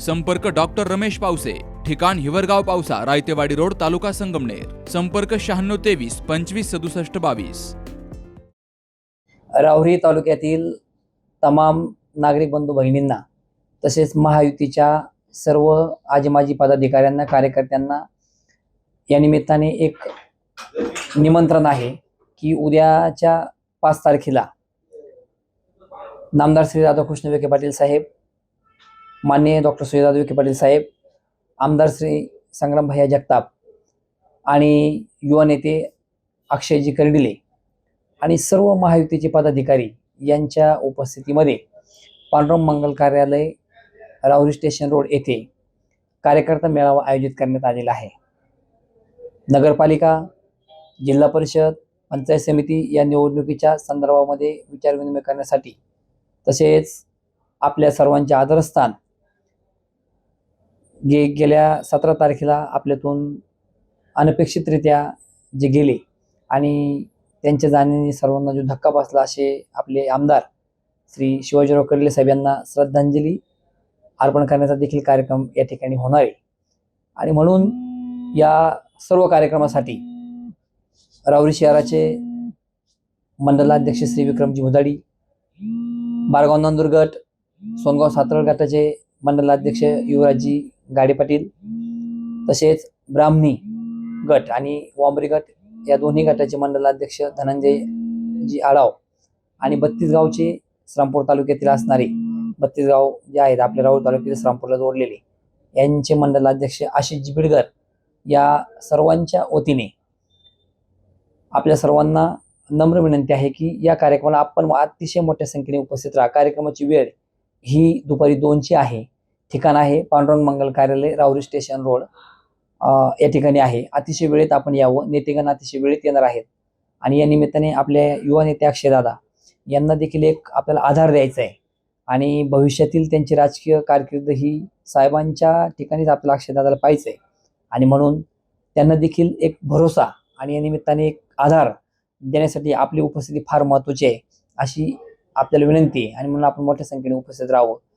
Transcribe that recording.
संपर्क डॉक्टर रमेश पावसे ठिकाण हिवरगाव पावसा रायतेवाडी रोड तालुका संगमनेर. संपर्क शहाण्णव तेवीस पंचवीस सदुसष्ट बावीस. राहुरी तालुक्यातील तमाम नागरिक बंधू बहिणींना तसेच महायुतीच्या सर्व आजी माजी पदाधिकाऱ्यांना कार्यकर्त्यांना या निमित्ताने एक निमंत्रण आहे की उद्याच्या पाच तारखेला नामदार श्री राधाकृष्ण विखे पाटील साहेब माननीय डॉक्टर सुजयदादा विखे पाटील साहेब आमदार श्री संग्राम भैया जगताप आणि युवा नेते अक्षयजी कर्डिले आणि सर्व महायुतीचे पदाधिकारी यांच्या उपस्थितीमध्ये पांडुरंग मंगल कार्यालय राहुरी स्टेशन रोड येथे कार्यकर्ता मेळावा आयोजित करण्यात आलेला आहे. नगरपालिका जिल्हा परिषद पंचायत समिती या निवडणुकीच्या संदर्भामध्ये विचारविनिमय करण्यासाठी तसेच आपल्या सर्वांचे आदरस्थान गे गेल्या सतरा तारखेला आपल्यातून अनपेक्षितरित्या जे गेले आणि त्यांच्या जाण्याने सर्वांना जो धक्का बसला असे आपले आमदार श्री शिवाजीराव कर्ले साहेब यांना श्रद्धांजली अर्पण करण्याचा देखील कार्यक्रम या ठिकाणी होणार आहे. आणि म्हणून या सर्व कार्यक्रमासाठी रावरी शहराचे मंडलाध्यक्ष श्री विक्रमजी मुदाडी बारगाव नांदूर गट सोनगाव सातरळ गटाचे मंडलाध्यक्ष युवराजजी गाडे पाटील तसेच ब्राह्मणी गट आणि वांबरी गट या दोन्ही गटाचे मंडलाध्यक्ष धनंजय जी आडाव आणि बत्तीस गावचे श्रामपूर तालुक्यातील असणारे बत्तीस गाव जे आहेत आपल्या राहुल तालुक्यातील श्रामपूरला जोडलेले. यांचे मंडलाध्यक्ष आशिष जिबिडगर या सर्वांच्या वतीने आपल्या सर्वांना नम्र विनंती आहे की या कार्यक्रमाला आपण अतिशय मोठ्या संख्येने उपस्थित राहा. कार्यक्रमाची वेळ ही दुपारी दोनची आहे. ठिकाण आहे. पांडुरंग मंगल कार्यालय रावरी स्टेशन रोड या ठिकाणी आहे. अतिशय वेळेत आपण यावं. नेतेगण अतिशय वेळेत येणार आहेत. आणि या निमित्ताने आपल्या युवा नेते अक्षयदादा यांना देखील एक आपल्याला आधार द्यायचा आहे. आणि भविष्यातील त्यांची राजकीय कारकीर्द ही साहेबांच्या ठिकाणीच आपल्याला अक्षयदादाला पाहिजे आहे आणि म्हणून त्यांना देखील एक भरोसा आणि या निमित्ताने एक आधार देण्यासाठी आपली उपस्थिती फार महत्त्वाची आहे अशी आपल्याला विनंती आहे. आणि म्हणून आपण मोठ्या संख्येने उपस्थित राहावं.